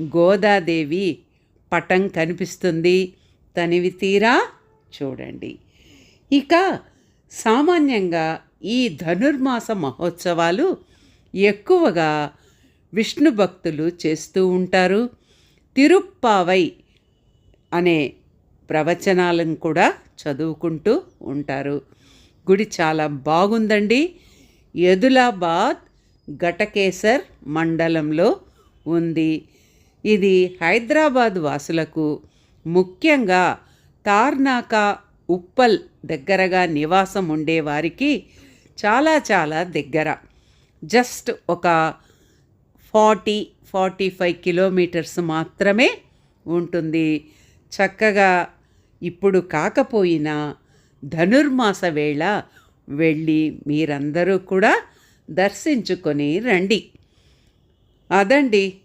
గోదాదేవి పటం కనిపిస్తుంది. తనివి తీరా చూడండి. ఇక సామాన్యంగా ఈ ధనుర్మాస మహోత్సవాలు ఎక్కువగా విష్ణు భక్తులు చేస్తూ ఉంటారు. తిరుప్పావై అనే ప్రవచనాలను కూడా చదువుకుంటూ ఉంటారు. గుడి చాలా బాగుందండి. ఎదులాబాద్ ఘటకేసర్ మండలంలో ఉంది. ఇది హైదరాబాద్ వాసులకు ముఖ్యంగా తార్నాకా ఉప్పల్ దగ్గరగా నివాసం ఉండేవారికి చాలా చాలా దగ్గర. జస్ట్ ఒక ఫార్టీ ఫార్టీ ఫైవ్ కిలోమీటర్స్ మాత్రమే ఉంటుంది. చక్కగా ఇప్పుడు కాకపోయినా ధనుర్మాస వేళ వెళ్ళి మీరందరూ కూడా దర్శించుకొని రండి. అదండి